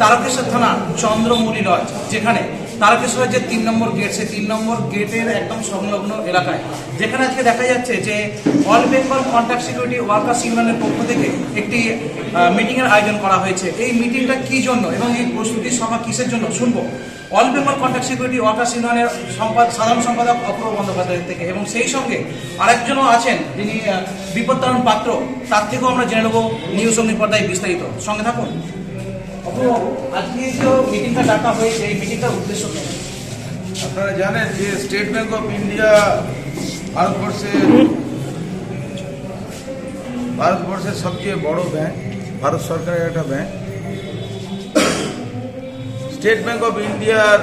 তারকেশ্বর থানা চন্দ্রমৌলি লজ, যেখানে তারকেশ্বরের যে তিন নম্বর গেট সেই তিন নম্বর গেটের একদম সংলগ্ন এলাকায়। যেখানে আজকে দেখা যাচ্ছে যে all Bengal contract security workers ইউনিয়নের পক্ষ থেকে একটি মিটিংয়ের আয়োজন করা হয়েছে। এই মিটিংটা কি জন্য এবং এই প্রস্তুতি সভা কিসের জন্য? শুনব। All Bengal contract security workers ইউনিয়নের সম্পাদ, সাধারণ সম্পাদক অপূর্ব বন্দ্যোপাধ্যায়ের থেকে এবং সেই সঙ্গে আরেকজনও আছেন যিনি বিপত্তারণ পাত্র, তার থেকেও আমরা জেনে নেব নিউজ অগ্নি পর্দায় বিস্তারিত। সঙ্গে থাকুন। আজকে যে মিটিংটা ডাকা হয়েছে, এই মিটিংটার উদ্দেশ্য কি? আপনারা জানেন যে স্টেট ব্যাংক অফ ইন্ডিয়া ভারতবর্ষের ভারতবর্ষের সবচেয়ে বড় ব্যাংক ভারত সরকারের একটা ব্যাংক স্টেট ব্যাংক অফ ইন্ডিয়ার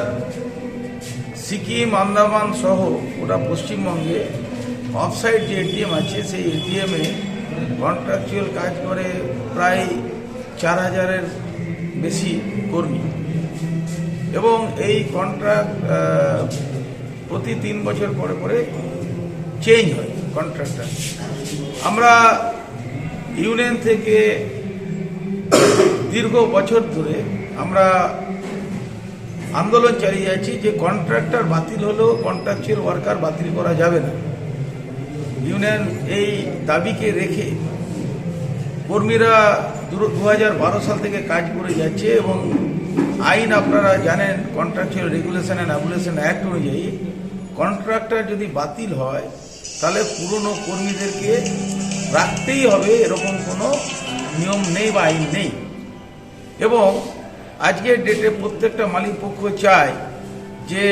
সিকিম, আন্দামান সহ ওটা পশ্চিমবঙ্গে অফসাইড যে এটিএম আছে, সেই এটিএমে কন্ট্রাকচুয়াল কাজ করে প্রায় চার হাজারের বেশি কর্মী। এবং এই কন্ট্রাক্ট প্রতি তিন বছর পরে পরে চেঞ্জ হয় কন্ট্রাক্টটা আমরা ইউনিয়ন থেকে দীর্ঘ বছর ধরে আমরা আন্দোলন চালিয়ে যাচ্ছি যে কন্ট্রাক্টর বাতিল হলেও কন্ট্রাকচুয়াল ওয়ার্কার বাতিল করা যাবে না। ইউনিয়ন এই দাবিকে রেখে কর্মীরা দু হাজার বারো সাল থেকে কাজ করে যাচ্ছে এবং আইন আপনারা জানেন contractual regulation and abolition act অনুযায়ী কন্ট্রাক্টর যদি বাতিল হয়, তাহলে পুরনো কর্মীদেরকে রাখতেই হবে এরকম কোনো নিয়ম নেই বা আইন নেই। এবং আজকের ডেটে প্রত্যেকটা মালিক পক্ষ চায় যে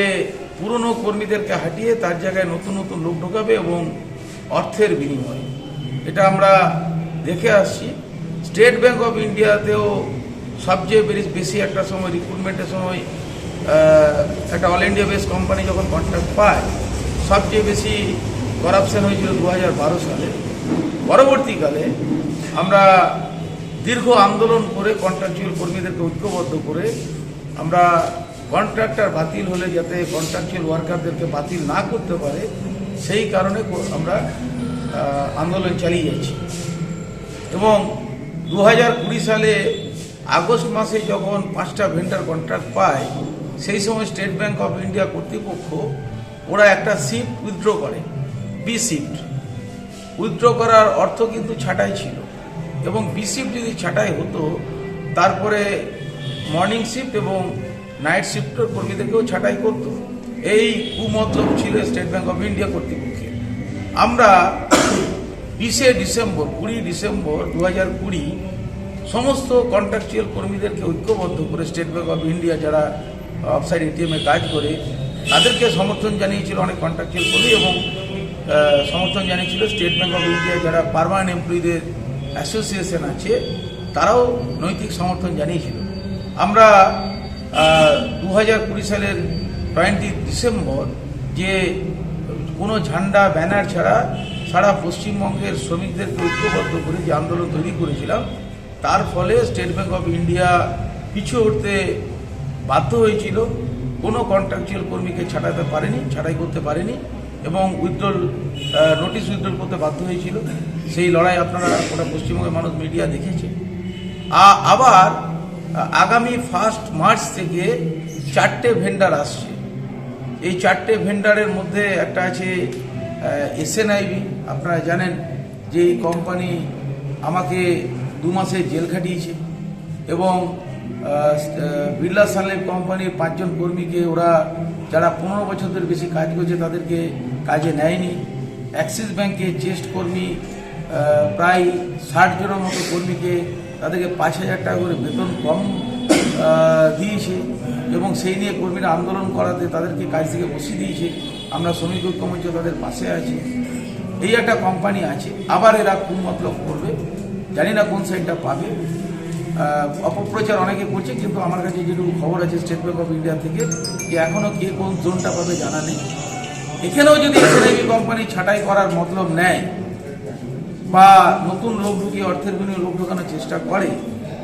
পুরনো কর্মীদেরকে হাঁটিয়ে তার জায়গায় নতুন নতুন লোক ঢোকাবে এবং অর্থের বিনিময়ে। এটা আমরা দেখে আসছি। স্টেট ব্যাঙ্ক অফ ইন্ডিয়াতেও সবচেয়ে বেশি একটা সময় রিক্রুটমেন্টের সময় একটা অল ইন্ডিয়া বেস কোম্পানি যখন কন্ট্রাক্ট পায়, সবচেয়ে বেশি করাপশন হয়েছিল দু হাজার বারো সালে। পরবর্তীকালে আমরা দীর্ঘ আন্দোলন করে কন্ট্রাকচুয়াল কর্মীদেরকে ঐক্যবদ্ধ করে আমরা কন্ট্রাক্টর বাতিল হলে যাতে কন্ট্রাকচুয়াল ওয়ার্কারদেরকে বাতিল না করতে পারে, সেই কারণে আমরা আন্দোলন চালিয়ে যাচ্ছি। এবং দু হাজার কুড়ি সালে আগস্ট মাসে যখন পাঁচটা ভেন্ডার কন্ট্রাক্ট পায়, সেই সময় স্টেট ব্যাংক অফ ইন্ডিয়া কর্তৃপক্ষ ওরা একটা শিফট উইথড্র করে বি শিফট উইথড্র করার অর্থ কিন্তু ছাঁটাই ছিল এবং বি শিফট যদি ছাটাই হতো, তারপরে মর্নিং শিফট এবং নাইট শিফটের কর্মীদেরকেও ছাঁটাই করতো। এই কুমতলব ছিল স্টেট ব্যাংক অফ ইন্ডিয়া কর্তৃপক্ষের। আমরা বিশে ডিসেম্বর, কুড়ি ডিসেম্বর দু হাজার কুড়ি সমস্ত কন্ট্রাকচুয়াল কর্মীদেরকে ঐক্যবদ্ধ করে স্টেট ব্যাঙ্ক অফ ইন্ডিয়া যারা অফসাইড এটিএমে কাজ করে, তাদেরকে সমর্থন জানিয়েছিল অনেক কন্ট্রাকচুয়াল কর্মী এবং সমর্থন জানিয়েছিল স্টেট ব্যাঙ্ক অফ ইন্ডিয়া যারা পারমানেন্ট এমপ্লয়ীদের অ্যাসোসিয়েশন আছে, তারাও নৈতিক সমর্থন জানিয়েছিল। আমরা দু হাজার কুড়ি সালের টোয়েন্টি ডিসেম্বর যে কোনো ঝান্ডা, ব্যানার ছাড়া সারা পশ্চিমবঙ্গের শ্রমিকদেরকে ঐক্যবদ্ধ করে যে আন্দোলন তৈরি করেছিলাম, তার ফলে স্টেট ব্যাঙ্ক অফ ইন্ডিয়া পিছু উঠতে বাধ্য হয়েছিল। কোনো কন্ট্রাকচুয়াল কর্মীকে ছাড়াতে পারেনি, ছাড়াই করতে পারেনি এবং উইথড্রল নোটিশ উইথড্রল করতে বাধ্য হয়েছিল। সেই লড়াই আপনারা গোটা পশ্চিমবঙ্গের মানুষ মিডিয়া দেখেছে আবার, আগামী ফার্স্ট মার্চ থেকে চারটে ভেন্ডার আসছে। এই চারটে ভেন্ডারের মধ্যে একটা আছে এসএনআইবি আপনারা জানেন যে এই কোম্পানি আমাকে দু মাসে জেল খাটিয়েছে এবং বিড়লা সালেম কোম্পানির পাঁচজন কর্মীকে ওরা যারা পনেরো বছরের বেশি কাজ করছে তাদেরকে কাজে নেয়নি। অ্যাক্সিস ব্যাংকে চেস্ট কর্মী প্রায় ষাট জনের মতো কর্মীকে তাদেরকে পাঁচ হাজার টাকা করে বেতন কম দিয়েছে এবং সেই নিয়ে কর্মীরা আন্দোলন করাতে তাদেরকে কাজ থেকে বসিয়ে দিয়েছে। আমরা শ্রমিক ঐক্যমঞ্চ তাদের পাশে আছি। এই একটা কোম্পানি আছে, আবার এরা কোন মতলব করবে। জানি না কোন সাইডটা পাবে। অপপ্রচার অনেকে করছে, কিন্তু আমার কাছে যেটুকু খবর আছে স্টেট ব্যাঙ্ক অফ ইন্ডিয়া থেকে, যে এখনও কে কোন জোনটা পাবে জানা নেই। এখানেও যদি এসএনআইবি কোম্পানি ছাঁটাই করার মতলব নেয়, বা নতুন লোক ঢুকিয়ে অর্থের বিনিয়োগ লোক ঢোকানোর চেষ্টা করে,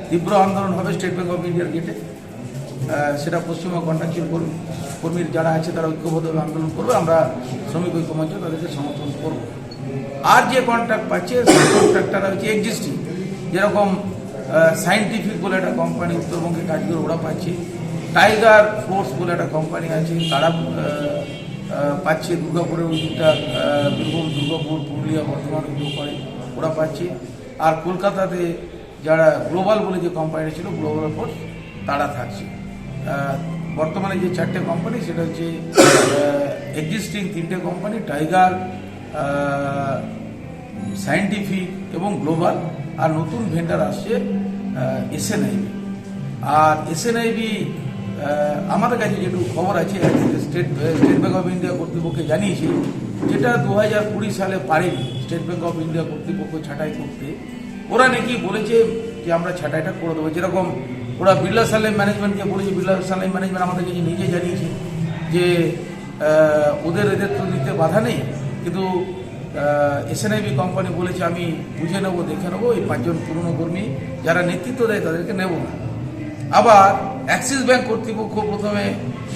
তীব্র আন্দোলন হবে স্টেট ব্যাঙ্ক অফ ইন্ডিয়ার গেটে সেটা পশ্চিমবঙ্গ কন্ট্রাকচুয়াল কর্মী কর্মীর যারা আছে তারা ঐক্যবদ্ধভাবে আন্দোলন করবে আমরা শ্রমিক ঐক্যমঞ্চ তাদেরকে সমর্থন করব। আর যে কন্ট্রাক্ট পাচ্ছে সেই কন্ট্রাক্টটা হচ্ছে এক্সিস্টিং যেরকম আহ, সাইন্টিফিক বলে একটা কোম্পানি উত্তরবঙ্গে কাজ করে ওরা পাচ্ছে টাইগার ফোর্স বলে একটা কোম্পানি আছে তারা পাচ্ছে দুর্গাপুরের ওইটা বীরভূম দুর্গাপুর পুরুলিয়া বর্ধমান ওগুলো করে ওরা পাচ্ছে। আর কলকাতাতে যারা গ্লোবাল বলে যে কোম্পানিটা ছিল গ্লোবাল ফোর্স তারা থাকছে। বর্তমানে যে চারটে কোম্পানি সেটা হচ্ছে এক্সিস্টিং তিনটে কোম্পানি টাইগার সায়েন্টিফিক এবং গ্লোবাল আর নতুন ভেন্ডার আসছে এসএনআইবি আর এসএনআইবি আমাদের কাছে যেটুকু খবর আছে state state bank of India কর্তৃপক্ষকে জানিয়েছে, যেটা দু হাজার কুড়ি সালে পারেনি স্টেট ব্যাঙ্ক অফ ইন্ডিয়া কর্তৃপক্ষ ছাঁটাই করতে। ওরা নাকি বলেছে যে আমরা ছাঁটাইটা করে দেবো, যেরকম ওরা বিড়লা সালেম ম্যানেজমেন্টকে বলেছে, বিড়লা সালেম ম্যানেজমেন্ট আমাদের নিজে জানিয়েছে যে ওদের এদের তো দিতে বাধা নেই, কিন্তু এসএনআইবি কোম্পানি বলেছে, আমি বুঝে নেব, দেখে নেব, এই পাঁচজন পুরনো কর্মী, যারা নেতৃত্ব দেয়, তাদেরকে নেব না। আবার অ্যাক্সিস ব্যাংক কর্তৃপক্ষ প্রথমে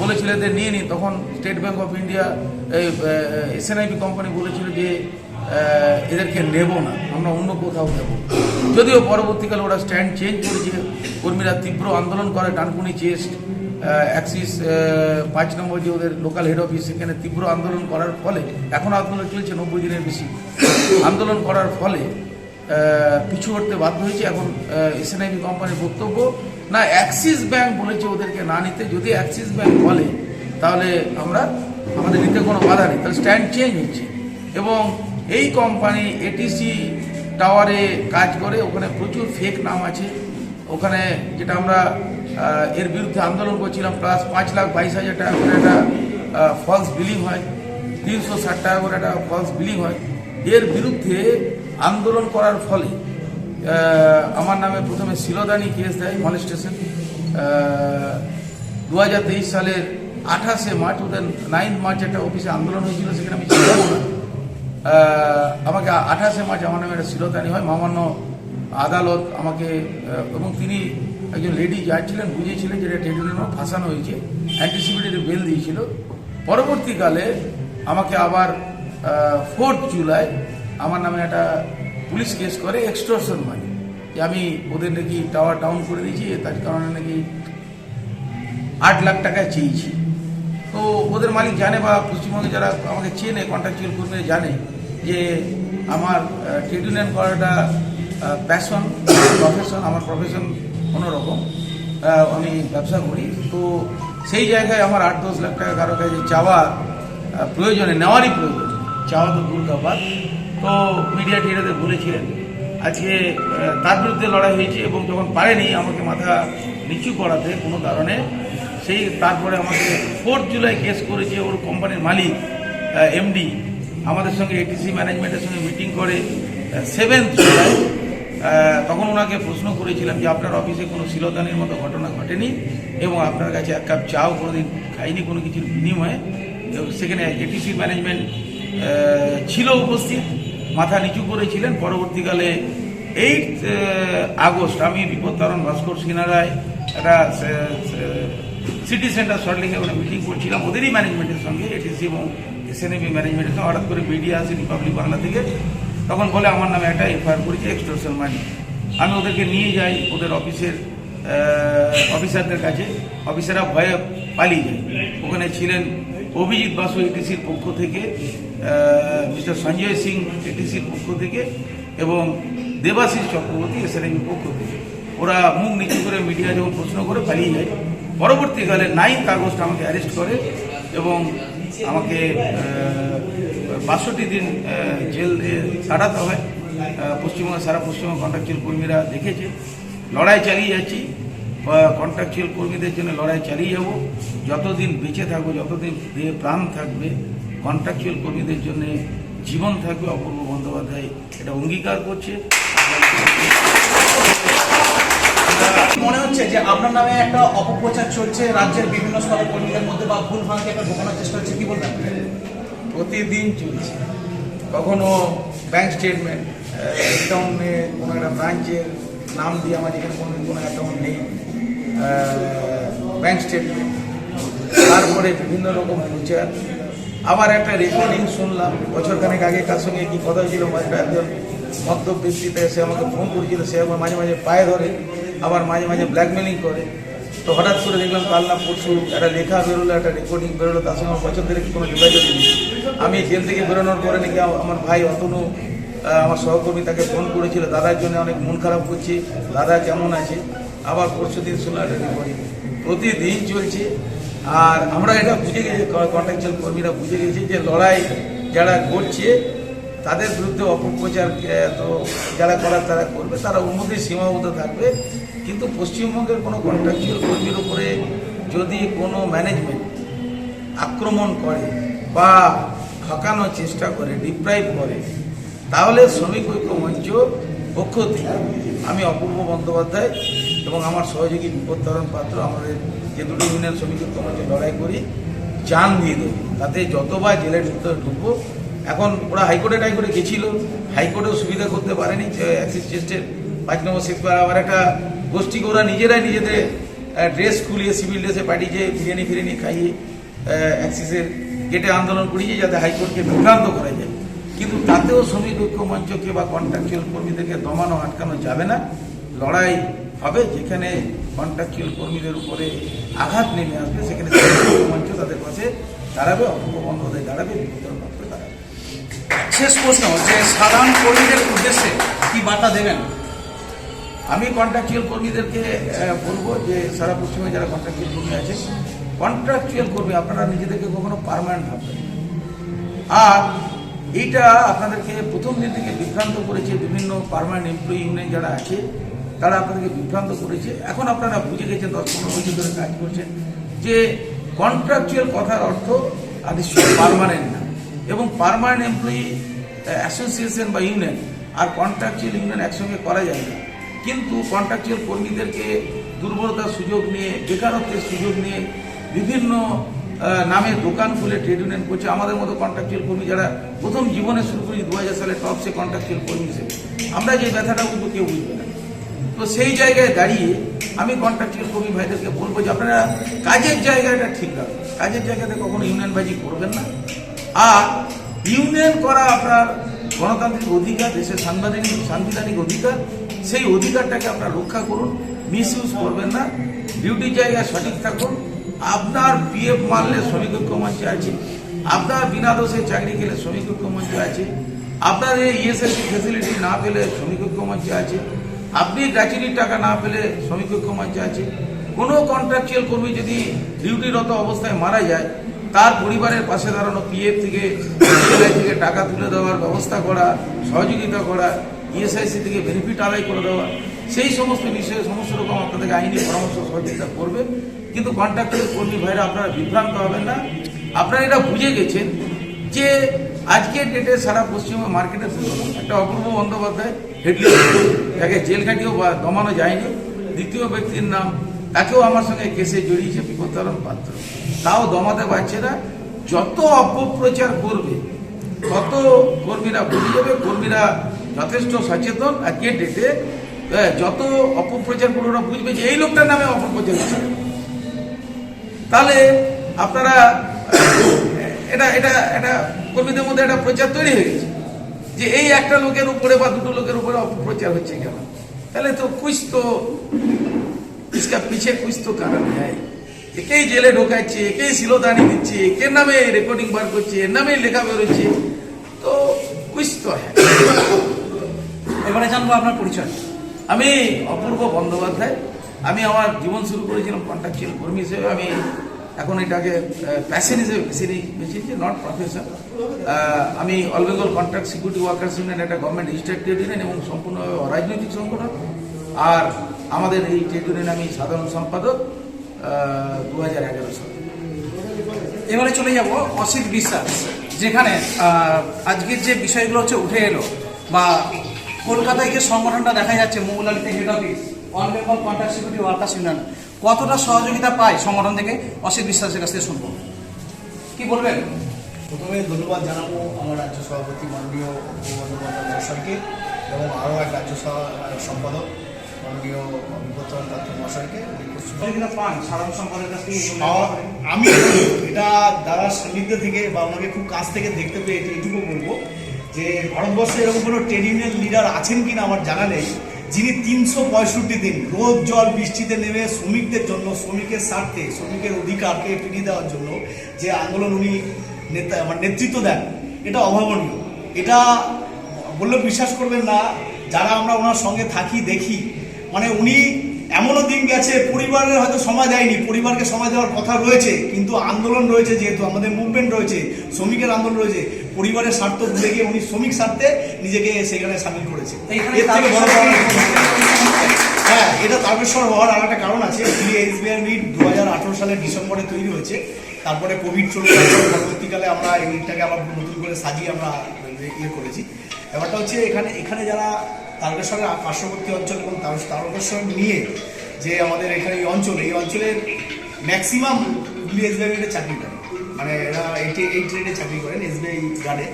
বলেছিল যে, নিয়ে নিন তখন state bank of India SNIB company বলেছিল যে এদেরকে নেব না, আমরা অন্য কোথাও নেব। যদিও পরবর্তীকালে ওরা স্ট্যান্ড চেঞ্জ করেছে, কর্মীরা তীব্র আন্দোলন করে ডানকুনি চেস্ট অ্যাক্সিস পাঁচ নম্বর যে ওদের লোকাল হেড অফিস সেখানে তীব্র আন্দোলন করার ফলে, এখন আন্দোলন চলছে নব্বই দিনের বেশি। আন্দোলন করার ফলে পিছু হটতে বাধ্য হয়েছে। এখন এসএনআইবি কোম্পানির বক্তব্য, না অ্যাক্সিস ব্যাংক বলেছে ওদেরকে না নিতে। যদি অ্যাক্সিস ব্যাংক বলে, তাহলে আমরা, আমাদের নিতে কোনো বাধা নেই। তাহলে স্ট্যান্ড চেঞ্জ হচ্ছে। এবং এই কোম্পানি এটিসি টাওয়ারে কাজ করে, ওখানে প্রচুর ফেক নাম আছে। ওখানে যেটা আমরা এর বিরুদ্ধে আন্দোলন করছিলাম প্লাস পাঁচ লাখ বাইশ হাজার টাকা করে একটা ফলস বিলিং হয়। তিনশো ষাট টাকা করে একটা ফলস বিলিং হয়। এর বিরুদ্ধে আন্দোলন করার ফলে আমার নামে প্রথমে শিলদানি কেস দেয় মলেস্টেশন দু হাজার তেইশ সালের আঠাশে মার্চ ওদের নাইন্থ মার্চ একটা অফিসে আন্দোলন হয়েছিল, সেখানে আমি আমাকে আঠাশে মার্চ আমার নামে একটা শিলদানি হয়, মামান্য আদালত আমাকে এবং তিনি একজন লেডি জাজ ছিলেন, বুঝিয়েছিলেন যে এটা ট্রেড ফাঁসানো হয়েছে অ্যান্টিসিপেটেড বেল দিয়েছিল। পরবর্তীকালে আমাকে আবার ফোর্থ জুলাই আমার নামে একটা পুলিশ কেস করে এক্সটর্শন মানি যে আমি ওদের নাকি টাওয়ার ডাউন করে দিয়েছি, তার কারণে নাকি আট লাখ টাকায় চেয়েছি। তো ওদের মালিক জানে বা পশ্চিমবঙ্গে যারা আমাকে চেনে কন্ট্রাকচুয়াল কর্মীরা জানে। যে আমার ট্রেড ইউনিয়ন করাটা প্যাশন প্রফেশন আমার প্রফেশন অন্যরকম। আমি ব্যবসা করি। তো সেই জায়গায় আমার আট দশ লাখ টাকা কারও কাছে চাওয়া প্রয়োজনে, নেওয়ারই প্রয়োজন। চাওয়া তো দূর ব্যাপার। তো মিডিয়া টিডিয়াদের বলেছিলেন, আজকে তার বিরুদ্ধে লড়াই হয়েছে এবং যখন পারেনি, আমাকে মাথা নিচু করাতে কোনো কারণে, সেই তারপরে আমাকে ফোর্থ জুলাই কেস করেছে ওর কোম্পানির মালিক এমডি আমাদের সঙ্গে এটিসি ম্যানেজমেন্টের সঙ্গে মিটিং করে সেভেন্থ জুলাই তখন ওনাকে প্রশ্ন করেছিলাম যে আপনার অফিসে কোনো শিলদানির মতো ঘটনা ঘটেনি এবং আপনার কাছে এক কাপ চাও কোনোদিন খাইনি, কোনো কিছুর বিনিময়ে। সেখানে এটিসি ম্যানেজমেন্ট ছিল উপস্থিত, মাথা নিচু করেছিলেন। পরবর্তীকালে এইট আগস্ট, আমি বিপত্তারণ ভাস্কর সিনারায় একটা সিটি সেন্টার সল্টলেকে ওখানে মিটিং করছিলাম। ওদেরই ম্যানেজমেন্টের সঙ্গে এটিসি এবং এসএনএবি ম্যানেজমেন্টের সঙ্গে হঠাৎ করে মিডিয়া আসে রিপাবলিক বাংলা থেকে, তখন বলে আমার নামে একটা এফআইআর করেছে এক্সটোরশন মানি আমি ওদেরকে নিয়ে যাই, ওদের অফিসের অফিসারদের কাছে। অফিসাররা ভয়ে পালিয়ে যায়। ওখানে ছিলেন অভিজিৎ বাসু এটিসির পক্ষ থেকে মিস্টার সঞ্জয় সিং এটিসির পক্ষ থেকে, এবং দেবাশিস চক্রবর্তী এসএনএমির পক্ষ থেকে। ওরা মুখ নিচু করে মিডিয়া যখন প্রশ্ন করে পালিয়ে যায় পরবর্তীকালে নাইন্থ আগস্ট আমাকে অ্যারেস্ট করে এবং আমাকে বাষট্টি দিন জেল কাটাতে হয় পশ্চিমবঙ্গ সারা পশ্চিমবঙ্গ কন্ট্রাকচুয়াল কর্মীরা দেখেছে। লড়াই চালিয়ে যাচ্ছি। কন্ট্রাকচুয়াল কর্মীদের জন্য লড়াই চালিয়ে যাব। যতদিন বেঁচে থাকব, যতদিন দেহে প্রাণ থাকবে কন্ট্রাকচুয়াল কর্মীদের জন্য জীবন থাকবে অপূর্ব বন্দ্যোপাধ্যায়। এটা অঙ্গীকার করছে। মনে হচ্ছে যে আপনার নামে একটা অপপ্রচার চলছে রাজ্যের বিভিন্ন স্তরের কর্মীদের মধ্যে বা ভুল ভাঙকে একটা ঢোকানোর চেষ্টা হচ্ছে, কি বলবেন? প্রতিদিন চলছে। কখনো ব্যাংক স্টেটমেন্ট অ্যাকাউন্টে কোনো একটা ব্রাঞ্চের নাম দিয়ে আমার যেখানে কোনো কোনো অ্যাকাউন্ট নেই। ব্যাংক স্টেটমেন্ট তারপরে বিভিন্ন রকম প্রচার। আবার একটা রেকর্ডিং শুনলাম বছরখানেক আগে কার সঙ্গে কি কথা হয়েছিল একজন মদ্যপ ব্যক্তিতে সে আমাকে ফোন করেছিল, সে আমার মাঝে মাঝে পায়ে ধরে। আবার মাঝে মাঝে ব্ল্যাকমেলিং করে। তো হঠাৎ করে দেখলাম কাল না পরশু একটা লেখা বেরোলো, একটা রেকর্ডিং বেরোলো, তার সঙ্গে আমার বছর ধরে কোনো যোগাযোগ নেই। আমি জেল থেকে বেরোনোর পরে নাকি আমার ভাই অতনু আমার সহকর্মী তাকে ফোন করেছিল, দাদার জন্য অনেক মন খারাপ করছি, দাদা কেমন আছে? আবার পরশু দিন শুনলাম একটা রেকর্ডিং প্রতিদিন চলছে। আর আমরা এটা বুঝে গেছি কন্ট্রাকচুয়াল কর্মীরা বুঝে গেছি যে লড়াই যারা করছে তাদের বিরুদ্ধে অপপ্রচার তো যারা করার তারা করবে, তারা উন্নতির সীমাবদ্ধ থাকবে। কিন্তু পশ্চিমবঙ্গের কোনো কন্ট্রাকচুয়াল কর্মীর উপরে যদি কোনো ম্যানেজমেন্ট আক্রমণ করে বা ঠকানোর চেষ্টা করে ডিপ্রাইভ করে, তাহলে শ্রমিক ঐক্য মঞ্চ পক্ষ থেকে আমি অপূর্ব বন্দ্যোপাধ্যায় এবং আমার সহযোগী বিপত্তরণ পাত্র, আমাদের যে দুটো ইউনিয়ন শ্রমিক ঐক্য মঞ্চে লড়াই করি চান দিয়ে দেবো। তাতে যতবার জেলের ভিতরে ঢুকবো এখন ওরা হাইকোর্টে টাইকোর্টে গেছিল, হাইকোর্টেও সুবিধা করতে পারেনি অ্যাক্সিস পাঁচ নম্বর সেক্টর আবার একটা গোষ্ঠীকে ওরা নিজেরাই নিজেদের ড্রেস খুলিয়ে সিভিল ড্রেসে পাঠিয়েছে, বিরিয়ানি ফিরিয়ানি খাইয়ে অ্যাক্সিসের গেটে আন্দোলন করিয়েছে যাতে হাইকোর্টকে বিভ্রান্ত করা যায়। কিন্তু তাতেও শ্রমিক ঐক্য মঞ্চকে বা কন্ট্রাকচুয়াল কর্মীদেরকে দমানো, আটকানো যাবে না। লড়াই হবে যেখানে কন্ট্রাকচুয়াল কর্মীদের উপরে আঘাত নেমে আসবে, সেখানে মঞ্চ তাদের পাশে দাঁড়াবে অপূর্ব বন্দ্যোপাধ্যায় দাঁড়াবে দাঁড়াবে শেষ প্রশ্ন যে সাধারণ কর্মীদের উদ্দেশ্যে কি বার্তা দেবেন? আমি কন্ট্রাকচুয়াল কর্মীদেরকে বলব যে সারা পশ্চিমে যারা কন্ট্রাকচুয়াল কর্মী আছে কন্ট্রাকচুয়াল কর্মী আপনারা নিজেদেরকে কখনো পারমানেন্ট ভাববেন। আর এইটা আপনাদেরকে প্রথম দিন থেকে বিভ্রান্ত করেছে বিভিন্ন পারমানেন্ট এমপ্লয়ি ইউনিয়ন যারা আছে, তারা আপনাদেরকে বিভ্রান্ত করেছে। এখন আপনারা বুঝে গেছেন, দশ পনেরো বছর ধরে কাজ করছেন যে কন্ট্রাকচুয়াল কথার অর্থ আদৃশ্য পারমানেন্ট না। এবং পারমানেন্ট এমপ্লয়ি অ্যাসোসিয়েশন বা ইউনিয়ন আর কন্ট্রাকচুয়াল ইউনিয়ন একসঙ্গে করা যায় না। কিন্তু কন্ট্রাকচুয়াল কর্মীদেরকে দুর্বলতার সুযোগ নিয়ে বেকারত্বের সুযোগ নিয়ে বিভিন্ন আহ, নামে দোকান খুলে ট্রেড ইউনিয়ন করছে। আমাদের মতো কন্ট্রাকচুয়াল কর্মী যারা প্রথম জীবনে শুরু করেছি দু হাজার সালে টপসে কন্ট্রাকচুয়াল কর্মী হিসেবে আমরা যে ব্যথাটা বুঝব কেউ বুঝবে না। তো সেই জায়গায় দাঁড়িয়ে আমি কন্ট্রাকচুয়াল কর্মী ভাইদেরকে বলব যে আপনারা কাজের জায়গাটা ঠিক রাখবেন কাজের জায়গাতে কখনো ইউনিয়ন ইউনিয়নবাজি করবেন না। আর ইউনিয়ন করা আপনার গণতান্ত্রিক অধিকার, দেশের সাংবিধানিক সাংবিধানিক অধিকার, সেই অধিকারটাকে আপনারা রক্ষা করুন মিস ইউজ করবেন না ডিউটির জায়গায় সঠিক থাকুন। আপনার পিএফ মারলে শ্রমিক ঐক্য মঞ্চে আছে, আপনার বিনা দোষে চাকরি গেলে শ্রমিক ঐক্য মঞ্চে আছে, আপনার এই ইএসএসসি ফেসিলিটি না পেলে শ্রমিক ঐক্য মঞ্চে আছে, আপনি গ্র্যাচুইটির টাকা না পেলে শ্রমিক ঐক্য মঞ্চে আছে। কোনো কন্ট্রাকচুয়াল কর্মী যদি ডিউটিরত অবস্থায় মারা যায় তার পরিবারের পাশে দাঁড়ানো পিএফ থেকে থেকে টাকা তুলে দেওয়ার ব্যবস্থা করা, সহযোগিতা করা ইএসআইসি থেকে বেনিফিট আদায় করে দেওয়া, সেই সমস্ত বিষয়ে সমস্ত রকম আপনাদেরকে আইনি পরামর্শ সহযোগিতা করবে। কিন্তু কন্ট্রাক্টরের কর্মী ভাইরা আপনারা বিভ্রান্ত হবেন না। আপনারা এটা বুঝে গেছেন যে আজকের ডেটে সারা পশ্চিমবঙ্গ মার্কেটে একটা অপূর্ব বন্দ্যোপাধ্যায় হেডলাইন তাকে জেল খাটিয়েও দমানো যায়নি। দ্বিতীয় ব্যক্তির নাম, তাকেও আমার সঙ্গে কেসে জড়িয়েছে বিপত্তারণ পাত্র। তাও দমাতে পারছে না যত অপপ্রচার করবে তত কর্মীরা বুঝে যাবে কর্মীরা যথেষ্ট সচেতন আজকের ডেটে আহ, যত অপপ্রচার করবে ওরা বুঝবে যে এই লোকটার নামে অপপ্রচার হচ্ছে তাহলে আপনারা আহ, এটা এটা এটা কর্মীদের মধ্যে একটা প্রচার তৈরি হয়ে গেছে যে এই একটা লোকের উপরে বা দুটো লোকের উপরে অপপ্রচার হচ্ছে কেন তাহলে তো কুছ তো इसका पीछे कुछ तो कारण है একেই জেলে ঢোকাচ্ছে একেই শিলদানি দিচ্ছে, একের নামে রেকর্ডিং বার করছে, এর নামে লেখা বেরোচ্ছে তো কুছ তো এবারে জানব আপনার পরিচয়। আমি অপূর্ব বন্দ্যোপাধ্যায়। আমি আমার জীবন শুরু করেছিলাম কন্ট্রাকচুয়াল কর্মী হিসেবে। আমি এখন এটাকে প্যাশন হিসেবে বেছে বেছে নিয়েছি নট প্রফেশন আমি all Bengal contract security workers union একটা গভর্নমেন্ট রেজিস্টার্ড ট্রেড ইউনিয়ন এবং সম্পূর্ণভাবে অরাজনৈতিক সংগঠন। আর আমাদের এই ট্রেড ইউনিয়ন আমি সাধারণ সম্পাদক। দু হাজার এগারো সালে। এবারে চলে যাব অসিত বিশ্বাস, যেখানে আজকের যে বিষয়গুলো হচ্ছে উঠে এলো বা কলকাতায় যে সংগঠনটা দেখা যাচ্ছে মৌলালিতে head office all Bengal contract security workers union কতটা সহযোগিতা পায় সংগঠন থেকে? অসিত বিশ্বাসের কাছ থেকে শুনব। কি বলবেন? প্রথমে ধন্যবাদ জানাব আমার রাজ্য সভাপতি, মাননীয় মহাশয়কে এবং আরও এক রাজ্য সভা সম্পাদক। মাননীয় বিপত্তন দত্ত আমি এটা দ্বারা সান্নিধ্য থেকে বা আমাকে খুব কাছ থেকে দেখতে পেয়ে এটি এটুকু বলব যে ভারতবর্ষে এরকম কোনো ট্রেড ইউনিয়ন লিডার আছেন কিনা আমার জানা নেই। যিনি তিনশো পঁয়ষট্টি দিন রোদ জল বৃষ্টিতে নেমে শ্রমিকদের জন্য শ্রমিকের স্বার্থে শ্রমিকের অধিকারকে ফিরিয়ে দেওয়ার জন্য যে আন্দোলন উনি নেতা আমার নেতৃত্ব দেন এটা অভাবনীয়। এটা বললে বিশ্বাস করবেন না যারা আমরা ওনার সঙ্গে থাকি দেখি মানে উনি এমনও দিন গেছে পরিবারের হয়তো সময় দেয়নি পরিবারকে সময় দেওয়ার কথা রয়েছে কিন্তু আন্দোলন রয়েছে যেহেতু আমাদের মুভমেন্ট রয়েছে শ্রমিকের আন্দোলন রয়েছে পরিবারের স্বার্থ ভুলে গিয়ে উনি শ্রমিক স্বার্থে নিজেকে সেখানে সামিল করেছে। এর থেকে বড় হ্যাঁ এটা তারকেশ্বর হওয়ার আর একটা কারণ আছে। এসবিআই মিট দু হাজার আঠারো সালের ডিসেম্বরে তৈরি হয়েছে। তারপরে কোভিড চলে পরবর্তীকালে আমরা এই মিটটাকে আবার নতুন করে সাজিয়ে আমরা ইয়ে করেছি। ব্যাপারটা হচ্ছে এখানে এখানে যারা তারকেশ্বরের পার্শ্ববর্তী অঞ্চল এবং তার- তারকেশ্বর নিয়ে যে আমাদের এখানে এই অঞ্চল, এই অঞ্চলের ম্যাক্সিমাম এসবিআই মিটে চাকরি করে। মানে এরা এইটি এই ট্রেডে চাকরি করেন এসবিআই গার্ডে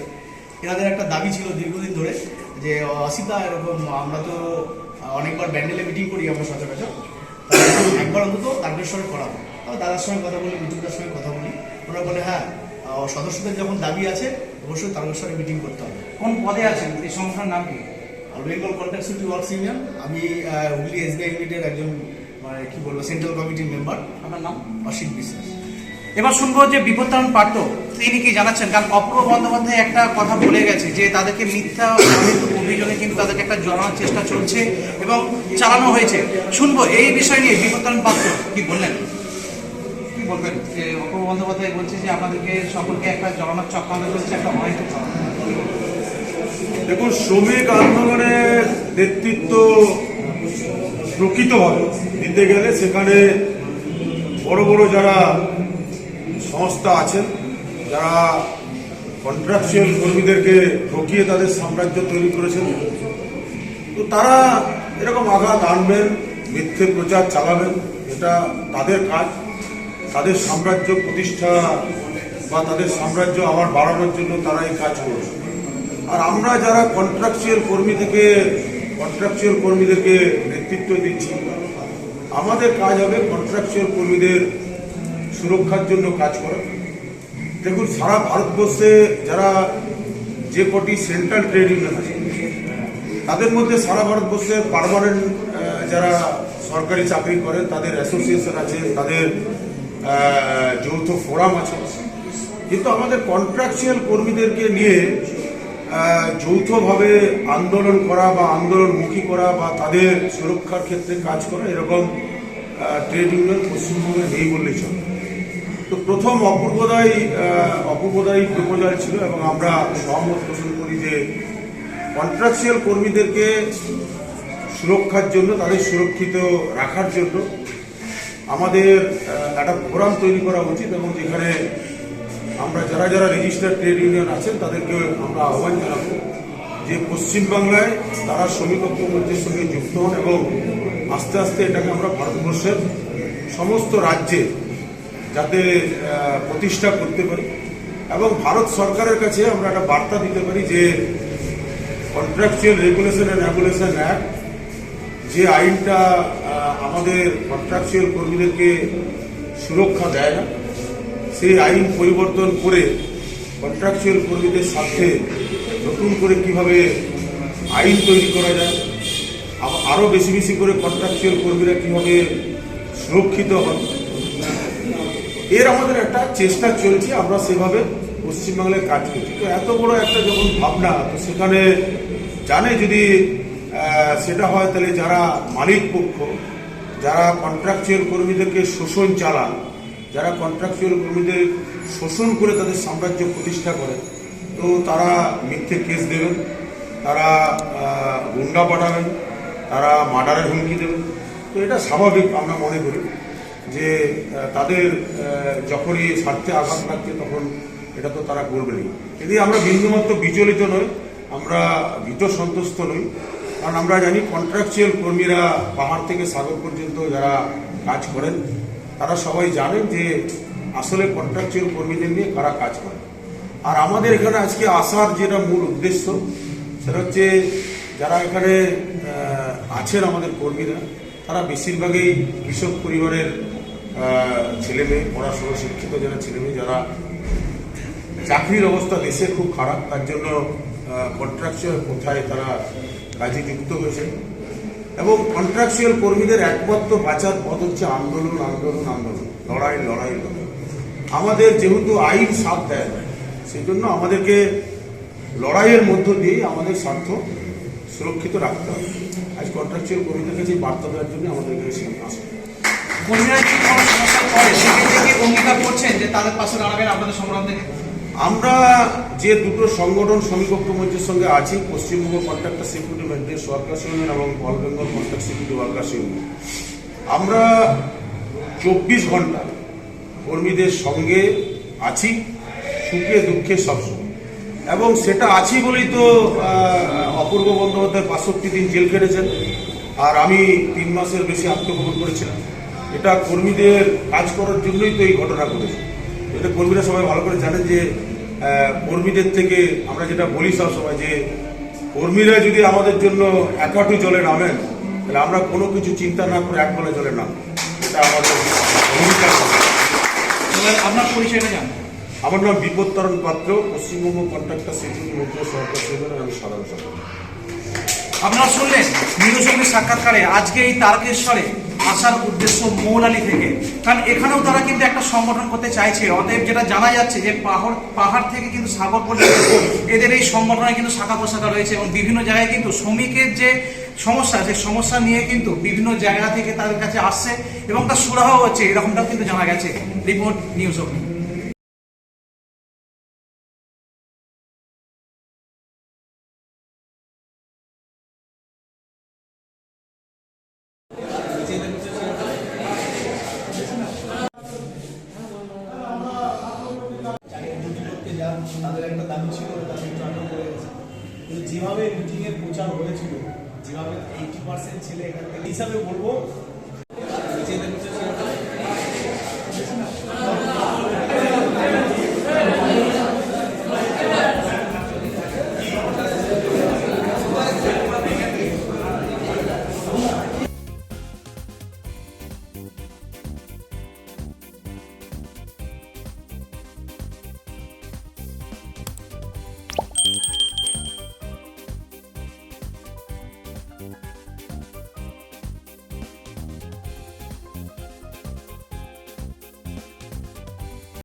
এনাদের একটা দাবি ছিল দীর্ঘদিন ধরে যে, অসিতা এরকম, আমরা তো অনেকবার ব্যান্ডেলে মিটিং করি আমরা সচরাচর। একবার অন্তত তারকেশ্বরে করাবো তাও দাদার সঙ্গে কথা বলি মিটুদার সঙ্গে কথা বলি। ওরা বলে হ্যাঁ সদস্যদের যখন দাবি আছে, অবশ্যই তারকেশ্বরে মিটিং করতে হবে। কোন পদে আছেন? এই সংস্থার নাম কি? বেঙ্গল কন্ট্রাক্ট ওয়ার্কস ইউনিয়ন আমি হুগলি এসবিআই ইউনিটের একজন মানে কি বলব সেন্ট্রাল কমিটির মেম্বার আমার নাম? অসিত বিশ্বাস। এবার শুনব যে বিপত্তারণ পার্থ তিনি কি জানাচ্ছেন? কারণ অপূর্ব বন্দ্যোপাধ্যায় একটা কথা বলে গেছে যে তাদেরকে মিথ্যা অভিযোগে কিন্তু তাদেরকে একটা জড়ানোর চেষ্টা চলছে এবং চালানো হয়েছে। শুনব এই বিষয় নিয়ে বিপত্তারণ পাত্র কি বললেন? কি বলবেন? যে অপূর্ব বন্দ্যোপাধ্যায় বলছে যে আপনাদেরকে সকলকে একটা জড়ানোর চক্রান্ত চলছে একটা অহেতুক দেখুন, শ্রমিক আন্দোলনের নেতৃত্ব প্রকৃতভাবে দিতে গেলে সেখানে বড় বড় যারা সংস্থা আছেন, যারা কন্ট্রাকচুয়াল কর্মীদেরকে ঠকিয়ে তাদের সাম্রাজ্য তৈরি করেছেন, তো তারা এরকম আঘাত আনবেন, মিথ্যে প্রচার চালাবেন, এটা তাদের কাজ। তাদের সাম্রাজ্য প্রতিষ্ঠা বা তাদের সাম্রাজ্য আবার বাড়ানোর জন্য তারা এই কাজ করবে আর আমরা যারা কন্ট্রাকচুয়াল কর্মী থেকে কন্ট্রাকচুয়াল কর্মীদেরকে নেতৃত্ব দিচ্ছি, আমাদের কাজ হবে কন্ট্রাকচুয়াল কর্মীদের সুরক্ষার জন্য কাজ করা। দেখুন, সারা ভারতবর্ষে যারা যে কটি সেন্ট্রাল ট্রেড ইউনিয়ন আছে, তাদের মধ্যে সারা ভারতবর্ষে পারমানেন্ট যারা সরকারি চাকরি করেন তাদের অ্যাসোসিয়েশন আছে, তাদের যৌথ ফোরাম আছে। কিন্তু আমাদের কন্ট্রাকচুয়াল কর্মীদেরকে নিয়ে যৌথভাবে আন্দোলন করা বা আন্দোলনমুখী করা বা তাদের সুরক্ষার ক্ষেত্রে কাজ করা এরকম ট্রেড ইউনিয়ন পশ্চিমবঙ্গে নেই বললেই চলে। তো প্রথম অপূর্বদায়ী আহ, অপূর্বদায়ী প্রপোজাল ছিল এবং আমরা সহমত পোষণ করি যে কন্ট্রাকচুয়াল কর্মীদেরকে সুরক্ষার জন্য তাদের সুরক্ষিত রাখার জন্য আমাদের একটা ফোরাম তৈরি করা উচিত এবং যেখানে আমরা যারা যারা রেজিস্টার্ড ট্রেড ইউনিয়ন আছেন, তাদেরকে আমরা আহ্বান জানাব যে পশ্চিমবাংলায় তারা শ্রমিক ঐক্যমঞ্চের সঙ্গে যুক্ত হন এবং আস্তে আস্তে এটাকে আমরা ভারতবর্ষের সমস্ত রাজ্যে যাতে প্রতিষ্ঠা করতে পারি এবং ভারত সরকারের কাছে আমরা একটা বার্তা দিতে পারি যে contractual regulation and regulation act যে আইনটা আমাদের কন্ট্রাকচুয়াল কর্মীদেরকে সুরক্ষা দেয় না সেই আইন পরিবর্তন করে কন্ট্রাকচুয়াল কর্মীদের সাথে নতুন করে কীভাবে আইন তৈরি করা যায় আরও বেশি বেশি করে কন্ট্রাকচুয়াল কর্মীরা কীভাবে সুরক্ষিত হন, এর আমাদের একটা চেষ্টা চলছে, আমরা সেভাবে পশ্চিমবাংলায় কাজ করছি। তো এত বড় একটা যখন ভাবনা, তো সেখানে জানে যদি সেটা হয় তাহলে যারা মালিক পক্ষ, যারা কন্ট্রাকচুয়াল কর্মীদেরকে শোষণ চালান যারা কন্ট্রাকচুয়াল কর্মীদের শোষণ করে তাদের সাম্রাজ্য প্রতিষ্ঠা করে, তো তারা মিথ্যে কেস দেবেন, তারা গুন্ডা পাঠাবেন, তারা মার্ডারের হুমকি দেবেন। তো এটা স্বাভাবিক আমরা মনে করি যে তাদের যখনই স্বার্থে আঘাত লাগছে তখন এটা তো তারা করবেনই। যদি আমরা বিন্দুমাত্র বিচলিত নই, আমরা ভীত সন্তুষ্ট নই, কারণ আমরা জানি কন্ট্রাকচুয়াল কর্মীরা পাহাড় থেকে সাগর পর্যন্ত যারা কাজ করেন তারা সবাই জানেন যে আসলে কন্ট্রাকচুয়াল কর্মীদের নিয়ে কারা কাজ করে। আর আমাদের এখানে আজকে আসার যেটা মূল উদ্দেশ্য, সেটা হচ্ছে যারা এখানে আছেন আমাদের কর্মীরা, তারা বেশিরভাগই কৃষক পরিবারের ছেলে মেয়ে, পড়াশোনা শিক্ষিত যারা ছেলে মেয়ে, যারা চাকরির অবস্থা দেশে খুব খারাপ, তার জন্য কন্ট্রাকচুয়াল কোথায় তারা কাজে যুক্ত হয়েছে এবং কন্ট্রাকচুয়াল কর্মীদের একমাত্র বাঁচার পথ হচ্ছে আন্দোলন আন্দোলন আন্দোলন। লড়াই লড়াই লড়াই। আমাদের যেহেতু আইন সাথ দেয় না সেই জন্য আমাদেরকে লড়াইয়ের মধ্য দিয়েই আমাদের স্বার্থ সুরক্ষিত রাখতে হবে। আজ কন্ট্রাকচুয়াল কর্মীদের কাছে বার্তা দেওয়ার জন্য আমাদেরকে এখানে আসে কর্মীরা কোনো অঙ্গীকার করছেন যে তাদের পাশে দাঁড়াবেন আপনাদের সংগ্রাম থেকে? আমরা যে দুটো সংগঠন শ্রমিক মঞ্চের সঙ্গে আছি, Paschimbanga contractor security maintenance workers union এবং all Bengal contract security workers union আমরা চব্বিশ ঘণ্টা কর্মীদের সঙ্গে আছি, সুখে দুঃখে সবসময় এবং সেটা আছি বলেই তো অপূর্ব বন্দ্যোপাধ্যায় বাষট্টি দিন জেল কেটেছেন আর আমি তিন মাসের বেশি আত্মগোপন করেছিলাম। এটা কর্মীদের কাজ করার জন্যই তো এই ঘটনা ঘটেছে। এটা কর্মীরা সবাই ভালো করে জানেন যে কর্মীদের থেকে আমরা যেটা বলি সব সময় যে কর্মীরা যদি আমাদের জন্য একাটু জলে নামেন তাহলে আমরা কোনো কিছু চিন্তা না করে এক বলে জলে নাম এটা আমাদের অঙ্গীকার আপনার পরিচয়টা জানব। আমার নাম বিপদ তরণ পাত্র পশ্চিমবঙ্গ কন্ট্রাক্টর সিকিউরিটি মন্ত্রী সরকার সেখানে আমি সাধারণ সম্পাদক। আপনারা শুনলেন নিউজমের সাক্ষাৎকারে আজকে এই তারকেশ্বরে আসার উদ্দেশ্য মৌলালি থেকে। কারণ এখানেও তারা কিন্তু একটা সংগঠন করতে চাইছে। অতএব যেটা জানা যাচ্ছে যে পাহাড় পাহাড় থেকে কিন্তু সাগর পর্যন্ত এদের এই সংগঠনে কিন্তু শাখা প্রশাখা রয়েছে এবং বিভিন্ন জায়গায় কিন্তু শ্রমিকের যে সমস্যা সেই সমস্যা নিয়ে কিন্তু বিভিন্ন জায়গা থেকে তাদের কাছে আসছে এবং তার সুরাহ হচ্ছে, এরকমটাও কিন্তু জানা গেছে। রিপোর্ট নিউজ অগ্নি তাদের একটা দাবি ছিল তাদের আটক করে গেছে। কিন্তু যেভাবে মিটিংয়ের প্রচার হয়েছিল, যেভাবে এইটি পার্সেন্ট ছেলে এখান থেকে হিসাবে বলব